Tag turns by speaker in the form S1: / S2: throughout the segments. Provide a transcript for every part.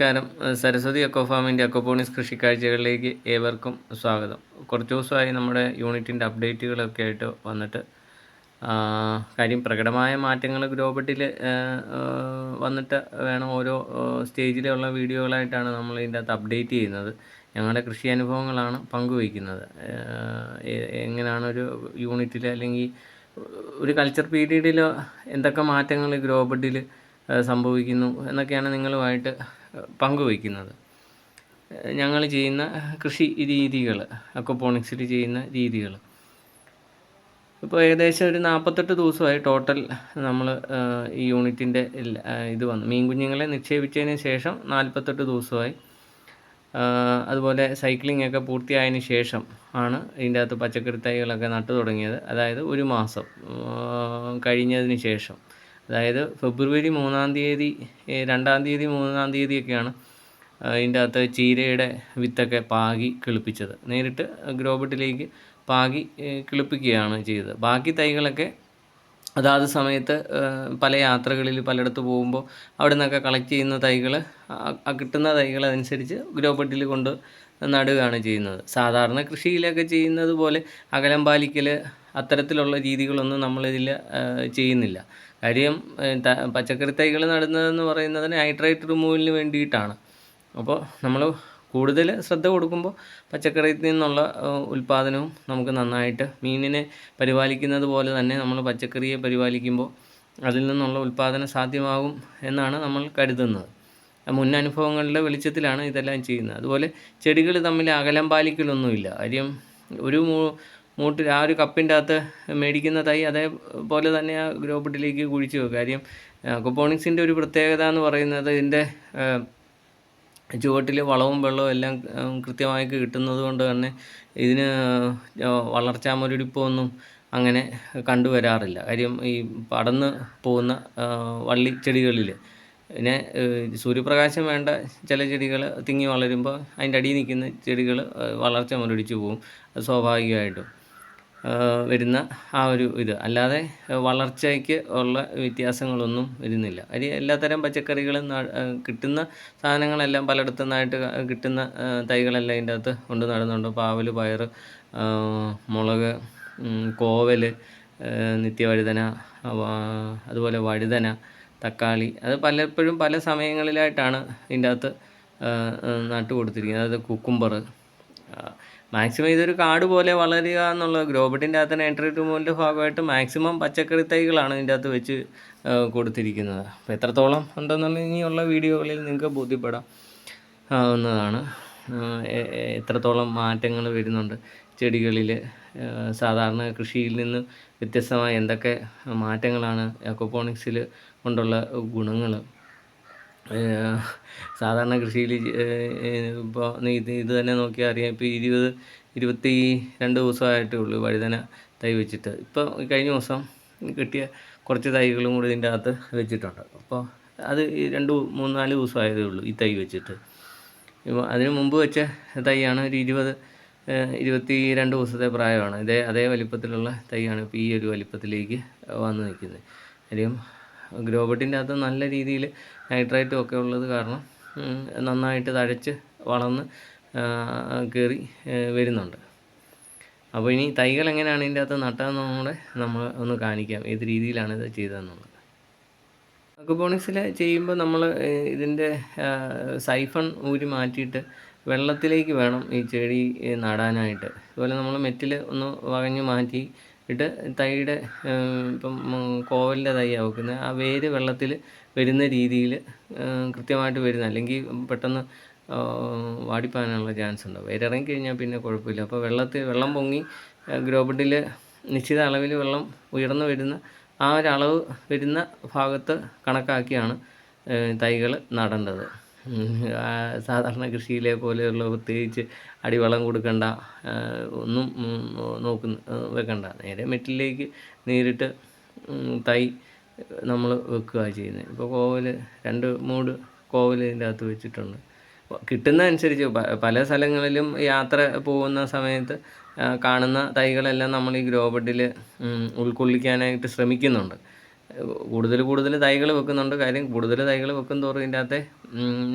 S1: നമസ്കാരം. സരസ്വതി എക്കോ ഫാമിന്റെ അക്കോപോണിക്സ് കൃഷിക്കാഴ്ചകളിലേക്ക് ഏവർക്കും സ്വാഗതം. കുറച്ച് ദിവസമായി നമ്മുടെ യൂണിറ്റിന്റെ അപ്ഡേറ്റുകളൊക്കെ ആയിട്ട് വന്നിട്ട് കാര്യം പ്രകടമായ മാറ്റങ്ങൾ ഗ്രോബട്ടിൽ വന്നിട്ട് വേണം ഓരോ സ്റ്റേജിലുള്ള വീഡിയോകളായിട്ടാണ് നമ്മൾ ഇതിന്റെ അകത്ത് അപ്ഡേറ്റ് ചെയ്യുന്നത്. ഞങ്ങളുടെ കൃഷി അനുഭവങ്ങളാണ് പങ്കുവയ്ക്കുന്നത്. എങ്ങനെയാണ് ഒരു യൂണിറ്റിൽ അല്ലെങ്കിൽ ഒരു കൾച്ചർ പീരീഡിൽ എന്തൊക്കെ മാറ്റങ്ങൾ ഗ്രോബഡിൽ സംഭവിക്കുന്നു എന്നൊക്കെയാണ് നിങ്ങളുമായിട്ട് പങ്കുവയ്ക്കുന്നത്. ഞങ്ങൾ ചെയ്യുന്ന കൃഷി രീതികൾ അക്വപോണിക്സിൽ ചെയ്യുന്ന രീതികൾ. ഇപ്പോൾ ഏകദേശം ഒരു നാൽപ്പത്തെട്ട് ദിവസമായി ടോട്ടൽ നമ്മൾ ഈ യൂണിറ്റിന്റെ ഇത് വന്നു. മീൻ കുഞ്ഞുങ്ങളെ നിക്ഷേപിച്ചതിന് ശേഷം നാൽപ്പത്തെട്ട് ദിവസമായി. അതുപോലെ സൈക്ലിംഗ് ഒക്കെ പൂർത്തിയായതിന് ശേഷം ആണ് ഇതിന്റെ അകത്ത് പച്ചക്കറി തൈകളൊക്കെ നട്ടു തുടങ്ങിയത്. അതായത് ഒരു മാസം കഴിഞ്ഞതിന് ശേഷം. അതായത് ഫെബ്രുവരി മൂന്നാം തീയതി രണ്ടാം തീയതി മൂന്നാം തീയതിയൊക്കെയാണ് അതിന്റെ അകത്ത് ചീരയുടെ വിത്തൊക്കെ പാകി കിളിപ്പിച്ചത്. നേരിട്ട് ഗ്രോബട്ടിലേക്ക് പാകി കിളിപ്പിക്കുകയാണ് ചെയ്തത്. ബാക്കി തൈകളൊക്കെ അതാത് സമയത്ത് പല യാത്രകളിൽ പലയിടത്ത് പോകുമ്പോൾ അവിടെ നിന്നൊക്കെ കളക്ട് ചെയ്യുന്ന തൈകൾ കിട്ടുന്ന തൈകൾ അനുസരിച്ച് ഗ്രോബട്ടിൽ കൊണ്ട് നടുകയാണ് ചെയ്യുന്നത്. സാധാരണ കൃഷിയിലൊക്കെ ചെയ്യുന്നത് പോലെ അകലം പാലിക്കൽ അത്തരത്തിലുള്ള രീതികളൊന്നും നമ്മളിതിൽ ചെയ്യുന്നില്ല. കാര്യം പച്ചക്കറി തൈകൾ നടുന്നതെന്ന് പറയുന്നത് നൈട്രേറ്റ് റിമൂവലിന് വേണ്ടിയിട്ടാണ്. അപ്പോൾ നമ്മൾ കൂടുതൽ ശ്രദ്ധ കൊടുക്കുമ്പോൾ പച്ചക്കറിയിൽ നിന്നുള്ള ഉൽപ്പാദനവും നമുക്ക് നന്നായിട്ട് മീനിനെ പരിപാലിക്കുന്നത് പോലെ തന്നെ നമ്മൾ പച്ചക്കറിയെ പരിപാലിക്കുമ്പോൾ അതിൽ നിന്നുള്ള ഉൽപ്പാദനം സാധ്യമാകും എന്നാണ് നമ്മൾ കരുതുന്നത്. മുൻ അനുഭവങ്ങളുടെ വെളിച്ചത്തിലാണ് ഇതെല്ലാം ചെയ്യുന്നത്. അതുപോലെ ചെടികൾ തമ്മിൽ അകലം പാലിക്കലൊന്നുമില്ല. കാര്യം ഒരു മൂട്ടിൽ ആ ഒരു കപ്പിന്റെ അകത്ത് മേടിക്കുന്ന തൈ അതേപോലെ തന്നെ ആ ഗ്രോബട്ടിലേക്ക് കുഴിച്ച് വെക്കുക കാര്യം അക്വപോണിക്സിന്റെ ഒരു പ്രത്യേകത എന്ന് പറയുന്നത് ഇതിന്റെ ചുവട്ടിൽ വളവും വെള്ളവും എല്ലാം കൃത്യമായിട്ട് കൃത്യമായി കിട്ടുന്നത് കൊണ്ട് തന്നെ ഇതിന് വളർച്ചാ മുരടിപ്പൊന്നും അങ്ങനെ കണ്ടുവരാറില്ല കാര്യം ഈ പടന്ന് പോകുന്ന വള്ളിച്ചെടികളിൽ വള്ളി ചെടികളിൽ പിന്നെ സൂര്യപ്രകാശം വേണ്ട ചില ചെടികൾ തിങ്ങി വളരുമ്പോൾ അതിന്റെ അടിയിൽ നിൽക്കുന്ന ചെടികൾ വളർച്ച മുരടിച്ച് പോകും സ്വാഭാവികമായിട്ടും. വരുന്ന ആ ഒരു ഇത്. അല്ലാതെ വളർച്ചയ്ക്ക് ഉള്ള വ്യത്യാസങ്ങളൊന്നും വരുന്നില്ല. അരി എല്ലാത്തരം പച്ചക്കറികളും കിട്ടുന്ന സാധനങ്ങളെല്ലാം പലയിടത്തു നിന്നായിട്ട് കിട്ടുന്ന തൈകളെല്ലാം ഇതിന്റെ അകത്ത് കൊണ്ട് നടുന്നുണ്ട്. പാവൽ പയർ മുളക് കോവൽ നിത്യവഴുതന അതുപോലെ വഴുതന തക്കാളി അത് പലപ്പോഴും പല സമയങ്ങളിലായിട്ടാണ് ഇതിന്റെ അകത്ത് നട്ടു കൊടുത്തിരിക്കുന്നത് അതായത് കുക്കുംബർ മാക്സിമം ഇതൊരു കാട് പോലെ വളരുക എന്നുള്ള ഗ്രോബട്ടിന്റെ അകത്ത് നൈട്രേറ്റ് മൂവിന്റെ ഭാഗമായിട്ട് മാക്സിമം പച്ചക്കറി തൈകളാണ് ഇതിന്റെ അകത്ത് വെച്ച് കൊടുത്തിരിക്കുന്നത്. അപ്പോൾ എത്രത്തോളം ഉണ്ടെന്നുള്ള ഇനിയുള്ള വീഡിയോകളിൽ നിങ്ങൾക്ക് ബോധ്യപ്പെടാം. ആവുന്നതാണ് ആ, എ- എ- എത്രത്തോളം മാറ്റങ്ങൾ വരുന്നുണ്ട് ചെടികളിൽ സാധാരണ കൃഷിയിൽ നിന്ന് വ്യത്യസ്തമായ എന്തൊക്കെ മാറ്റങ്ങളാണ് എക്കോപോണിക്സിൽ കൊണ്ടുള്ള ഗുണങ്ങൾ സാധാരണ കൃഷിയിൽ ഇപ്പോൾ ഇത് ഇത് തന്നെ നോക്കിയാൽ അറിയാം. ഇപ്പോൾ ഇരുപത് ഇരുപത്തി രണ്ട് ദിവസമായിട്ടേ ഉള്ളൂ വഴുതന തൈ വെച്ചിട്ട്. ഇപ്പോൾ കഴിഞ്ഞ ദിവസം കിട്ടിയ കുറച്ച് തൈകളും കൂടി ഇതിന്റെ അകത്ത് വെച്ചിട്ടുണ്ട്. അപ്പോൾ അത് രണ്ട് മൂന്ന് നാല് ദിവസമായതേ ഉള്ളൂ ഈ തൈ വെച്ചിട്ട്. ഇപ്പോൾ അതിന് മുമ്പ് വെച്ച തൈയാണ് ഒരു ഇരുപത് ഇരുപത്തി രണ്ട് ദിവസത്തെ പ്രായമാണ്. ഇതേ അതേ വലിപ്പത്തിലുള്ള തൈയാണ് ഇപ്പോൾ ഈ ഒരു വലിപ്പത്തിലേക്ക് വന്ന് നിൽക്കുന്നത്. കാര്യം ഗ്രോബട്ടിന്റെ അകത്ത് നല്ല രീതിയിൽ നൈട്രേറ്റും ഒക്കെ ഉള്ളത് കാരണം നന്നായിട്ട് തഴച്ച് വളർന്ന് കയറി വരുന്നുണ്ട്. അപ്പോൾ ഇനി തൈകൾ എങ്ങനെയാണ് ഇതിന്റെ അകത്ത് നട്ടതെന്നും കൂടെ നമ്മൾ ഒന്ന് കാണിക്കാം. ഏത് രീതിയിലാണ് ഇത് ചെയ്തതെന്നുള്ളത്. അക്വപോണിക്സിൽ ചെയ്യുമ്പോൾ നമ്മൾ ഇതിന്റെ സൈഫൺ ഊരി മാറ്റിയിട്ട് വെള്ളത്തിലേക്ക് വേണം ഈ ചെടി നടാനായിട്ട്. അതുപോലെ നമ്മൾ മെറ്റിൽ ഒന്ന് വകഞ്ഞ് മാറ്റി ഇട്ട് തൈയുടെ ഇപ്പം കോവലിന്റെ തൈയാണ് വെക്കുന്നത് ആ വേര് വെള്ളത്തിൽ വരുന്ന രീതിയിൽ കൃത്യമായിട്ട് വരുന്ന അല്ലെങ്കിൽ പെട്ടെന്ന് വാടിപ്പോകാനുള്ള ചാൻസ് ഉണ്ട്. വേരിറങ്ങി കഴിഞ്ഞാൽ പിന്നെ കുഴപ്പമില്ല. അപ്പോൾ വെള്ളത്തിൽ വെള്ളം പൊങ്ങി ഗ്രോബട്ടിൽ നിശ്ചിത അളവിൽ വെള്ളം ഉയർന്നു വരുന്ന ആ ഒരളവ് വരുന്ന ഭാഗത്ത് കണക്കാക്കിയാണ് തൈകൾ നടേണ്ടത് സാധാരണ കൃഷിയിലെ പോലെയുള്ള പ്രത്യേകിച്ച് അടിവളം കൊടുക്കണ്ട ഒന്നും നോക്കുന്ന വെക്കണ്ട. നേരെ മെറ്റിലേക്ക് നേരിട്ട് തൈ നമ്മൾ വെക്കുക ചെയ്യുന്നത്. ഇപ്പോൾ കോവൽ രണ്ട് മൂട് കോവൽ ഇതിന്റെ അകത്ത് വെച്ചിട്ടുണ്ട്. കിട്ടുന്ന അനുസരിച്ച് പല സ്ഥലങ്ങളിലും യാത്ര പോകുന്ന സമയത്ത് കാണുന്ന തൈകളെല്ലാം നമ്മൾ ഈ ഗ്രോ ബെഡിൽ ഉൾക്കൊള്ളിക്കാനായിട്ട് ശ്രമിക്കുന്നുണ്ട്. കൂടുതൽ കൂടുതൽ തൈകൾ വെക്കുന്നുണ്ട്. കാര്യം കൂടുതൽ തൈകൾ വെക്കും തോറും ഇതിന്റെ അകത്തെ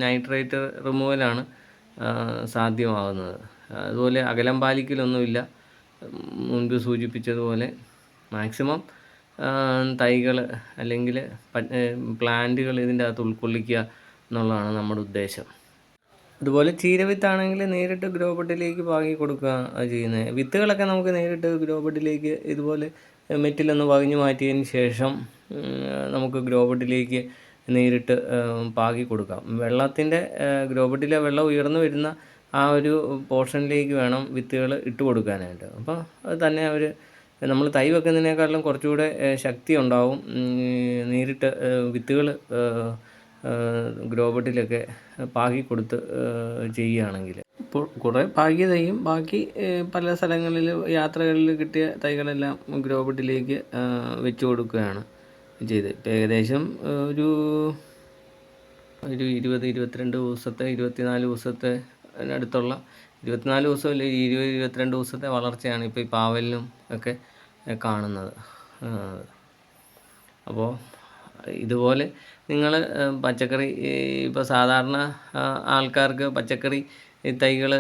S1: നൈട്രേറ്റ് റിമൂവലാണ് സാധ്യമാകുന്നത്. അതുപോലെ അകലം പാലിക്കലൊന്നുമില്ല. മുൻപ് സൂചിപ്പിച്ചതുപോലെ മാക്സിമം തൈകൾ അല്ലെങ്കിൽ പ്ലാന്റുകൾ ഇതിന്റെ അകത്ത് ഉൾക്കൊള്ളിക്കുക എന്നുള്ളതാണ് നമ്മുടെ ഉദ്ദേശം. അതുപോലെ ചീരവിത്താണെങ്കിൽ നേരിട്ട് ഗ്രോ ബെഡിലേക്ക് പാകി കൊടുക്കുക ചെയ്യുന്നത്. വിത്തുകളൊക്കെ നമുക്ക് നേരിട്ട് ഗ്രോ ബെഡിലേക്ക് ഇതുപോലെ മെറ്റിലൊന്ന് പകഞ്ഞു മാറ്റിയതിന് ശേഷം നമുക്ക് ഗ്രോ ബെഡിലേക്ക് നേരിട്ട് പാകി കൊടുക്കാം. വെള്ളത്തിന്റെ ഗ്രോ ബെഡിലെ വെള്ളം ഉയർന്നു വരുന്ന ആ ഒരു പോർഷനിലേക്ക് വേണം വിത്തുകൾ ഇട്ട് കൊടുക്കാനായിട്ട്. അപ്പോൾ അത് തന്നെ അവർ നമ്മൾ തൈ വെക്കുന്നതിനേക്കാളും കുറച്ചുകൂടെ ശക്തി ഉണ്ടാവും നേരിട്ട് വിത്തുകൾ ഗ്രോ ബെഡിലൊക്കെ പാകി കൊടുത്ത് ചെയ്യുകയാണെങ്കിൽ. ഇപ്പോൾ കുറേ പാകിയ തൈയും ബാക്കി പല സ്ഥലങ്ങളിൽ യാത്രകളിൽ കിട്ടിയ തൈകളെല്ലാം ഗ്രോ ബെഡിലേക്ക് വെച്ച് കൊടുക്കുകയാണ്. ചെയ്ത്. ഇപ്പം ഏകദേശം ഒരു ഒരു ഇരുപത് ഇരുപത്തിരണ്ട് ദിവസത്തെ ഇരുപത്തിനാല് ദിവസത്തെ അടുത്തുള്ള ഇരുപത്തിനാല് ദിവസം അല്ലെ ഇരുപത് ഇരുപത്തിരണ്ട് ദിവസത്തെ വളർച്ചയാണ് ഇപ്പോൾ ഈ പാവലിനും ഒക്കെ കാണുന്നത്. അപ്പോൾ ഇതുപോലെ നിങ്ങൾ പച്ചക്കറി ഇപ്പോൾ സാധാരണ ആൾക്കാർക്ക് പച്ചക്കറി തൈകൾ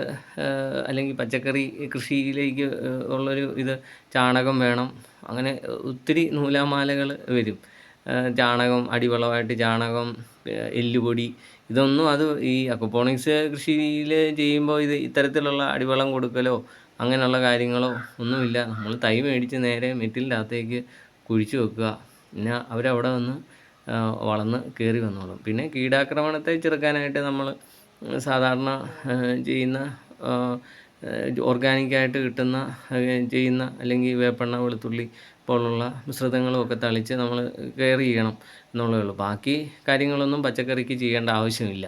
S1: അല്ലെങ്കിൽ പച്ചക്കറി കൃഷിയിലേക്ക് ഉള്ളൊരു ഇത് ചാണകം വേണം. അങ്ങനെ ഒത്തിരി നൂലാമാലകൾ വരും. ചാണകം അടിവളമായിട്ട് ചാണകം എല്ലുപൊടി ഇതൊന്നും അത് ഈ അക്വപോണിക്സ് കൃഷിയിൽ ചെയ്യുമ്പോൾ ഇത് ഇത്തരത്തിലുള്ള അടിവളം കൊടുക്കലോ അങ്ങനെയുള്ള കാര്യങ്ങളോ ഒന്നുമില്ല. നമ്മൾ തൈ മേടിച്ച് നേരെ മെറ്റിലിന്റെ അകത്തേക്ക് കുഴിച്ചു വെക്കുക. പിന്നെ അവരവിടെ വന്ന് വളർന്ന് കയറി വന്നോളും. പിന്നെ കീടാക്രമണത്തെ ചെറുക്കാനായിട്ട് നമ്മൾ സാധാരണ ചെയ്യുന്ന ഓർഗാനിക്കായിട്ട് കിട്ടുന്ന ചെയ്യുന്ന അല്ലെങ്കിൽ വേപ്പെണ്ണ വെളുത്തുള്ളി പോലുള്ള മിശ്രിതങ്ങളും ഒക്കെ തളിച്ച് നമ്മൾ കെയർ ചെയ്യണം എന്നുള്ളതേ ഉള്ളൂ. ബാക്കി കാര്യങ്ങളൊന്നും പച്ചക്കറിക്ക് ചെയ്യേണ്ട ആവശ്യമില്ല.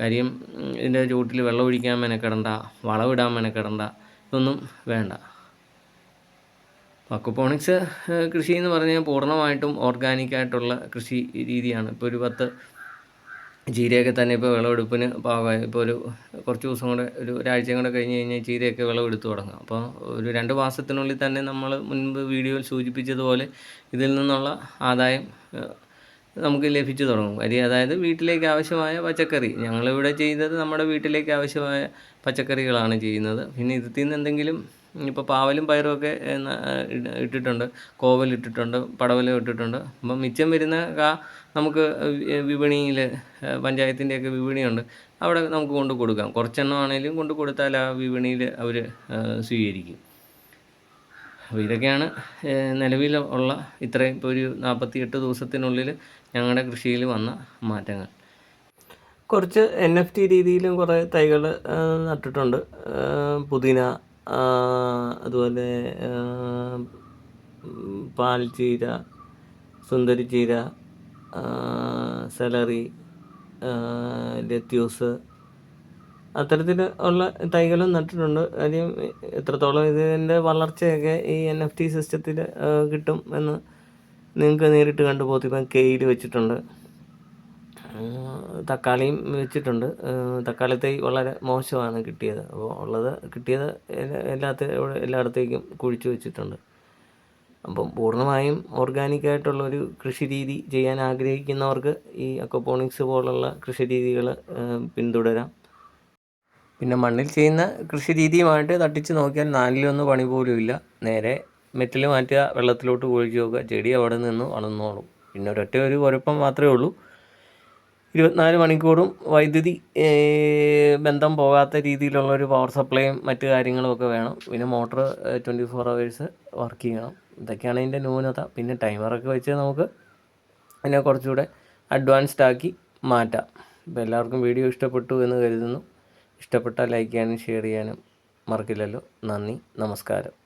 S1: കാര്യം ഇതിന്റെ ചുവട്ടിൽ വെള്ളം ഒഴിക്കാൻ മെനക്കെടണ്ട വളമിടാൻ മെനക്കെടണ്ട ഇതൊന്നും വേണ്ട. അക്വപോണിക്സ് കൃഷി എന്ന് പറഞ്ഞാൽ പൂർണമായിട്ടും ഓർഗാനിക്കായിട്ടുള്ള കൃഷി രീതിയാണ്. ഇപ്പോൾ ഒരു പത്ത് ചീരയൊക്കെ തന്നെ ഇപ്പോൾ വിളവെടുപ്പിന് പാകമായി. ഇപ്പോൾ ഒരു കുറച്ച് ദിവസം കൂടെ ഒരു ഒരാഴ്ചയും കൂടെ കഴിഞ്ഞ് കഴിഞ്ഞാൽ ചീരയൊക്കെ വിളവെടുത്ത് തുടങ്ങും. അപ്പോൾ ഒരു രണ്ട് മാസത്തിനുള്ളിൽ തന്നെ നമ്മൾ മുൻപ് വീഡിയോയിൽ സൂചിപ്പിച്ചതുപോലെ ഇതിൽ നിന്നുള്ള ആദായം നമുക്ക് ലഭിച്ചു തുടങ്ങും. അരി അതായത് വീട്ടിലേക്ക് ആവശ്യമായ പച്ചക്കറി. ഞങ്ങളിവിടെ ചെയ്യുന്നത് നമ്മുടെ വീട്ടിലേക്ക് ആവശ്യമായ പച്ചക്കറികളാണ് ചെയ്യുന്നത്. പിന്നെ ഇതിൽ നിന്ന് എന്തെങ്കിലും ഇപ്പോൾ പാവലും പയറുമൊക്കെ ഇട്ടിട്ടുണ്ട്. കോവൽ ഇട്ടിട്ടുണ്ട് പടവലം ഇട്ടിട്ടുണ്ട്. അപ്പം മിച്ചം വരുന്ന കാ നമുക്ക് വിപണിയിൽ പഞ്ചായത്തിന്റെയൊക്കെ വിപണിയുണ്ട്. അവിടെ നമുക്ക് കൊണ്ട് കൊടുക്കാം. കുറച്ചെണ്ണം ആണെങ്കിലും കൊണ്ട് കൊടുത്താൽ ആ വിപണിയിൽ അവർ സ്വീകരിക്കും. അപ്പോൾ ഇതൊക്കെയാണ് നിലവിൽ ഉള്ള ഇത്രയും ഇപ്പോൾ ഒരു നാൽപ്പത്തി എട്ട് ദിവസത്തിനുള്ളിൽ ഞങ്ങളുടെ കൃഷിയിൽ വന്ന മാറ്റങ്ങൾ. കുറച്ച് എൻ എഫ് ടി രീതിയിലും കുറേ തൈകൾ നട്ടിട്ടുണ്ട്. പുതിന അതുപോലെ പാൽച്ചീര സുന്ദരിച്ചീര സെലറി ലത്യൂസ് അത്തരത്തിൽ ഉള്ള തൈകളും നട്ടിട്ടുണ്ട്. കാര്യം എത്രത്തോളം ഇതിന്റെ വളർച്ചയൊക്കെ ഈ എൻ എഫ് ടി സിസ്റ്റത്തിൽ കിട്ടും എന്ന് നിങ്ങൾക്ക് നേരിട്ട് കണ്ടു ഇപ്പം കെയിൽ വെച്ചിട്ടുണ്ട്. തക്കാളിയും വെച്ചിട്ടുണ്ട്. തക്കാളി തൈ വളരെ മോശമാണ് കിട്ടിയത്. അപ്പോൾ ഉള്ളത് കിട്ടിയത് എല്ലാത്ത എല്ലായിടത്തേക്കും കുഴിച്ചു വെച്ചിട്ടുണ്ട്. അപ്പം പൂർണമായും ഓർഗാനിക്കായിട്ടുള്ളൊരു കൃഷി രീതി ചെയ്യാൻ ആഗ്രഹിക്കുന്നവർക്ക് ഈ അക്കോപോണിക്സ് പോലുള്ള കൃഷി രീതികൾ പിന്തുടരാം. പിന്നെ മണ്ണിൽ ചെയ്യുന്ന കൃഷി രീതിയുമായിട്ട് തട്ടിച്ച് നോക്കിയാൽ നാലിലൊന്ന് പണി പോലും ഇല്ല. നേരെ മെറ്റിൽ മാറ്റുക വെള്ളത്തിലോട്ട് കുഴിച്ച് നോക്കുക ചെടി അവിടെ നിന്ന് വളർന്നോളും പിന്നെ ഒരൊറ്റ ഒരു കുഴപ്പം മാത്രമേ ഉള്ളൂ. ഇരുപത്തിനാല് മണിക്കൂറും വൈദ്യുതി ബന്ധം പോകാത്ത രീതിയിലുള്ള ഒരു പവർ സപ്ലൈയും മറ്റു കാര്യങ്ങളുമൊക്കെ വേണം. പിന്നെ motor twenty four hours work ചെയ്യണം. ഇതൊക്കെയാണ് ഇതിന്റെ ന്യൂനത. പിന്നെ ടൈമറൊക്കെ വെച്ച് നമുക്ക് അതിനെ കുറച്ചുകൂടെ അഡ്വാൻസ്ഡ് ആക്കി മാറ്റാം. അപ്പോൾ എല്ലാവർക്കും വീഡിയോ ഇഷ്ടപ്പെട്ടു എന്ന് കരുതുന്നു. ഇഷ്ടപ്പെട്ടാൽ ലൈക്ക് ചെയ്യാനും ഷെയർ ചെയ്യാനും മറക്കില്ലല്ലോ. നന്ദി. നമസ്കാരം.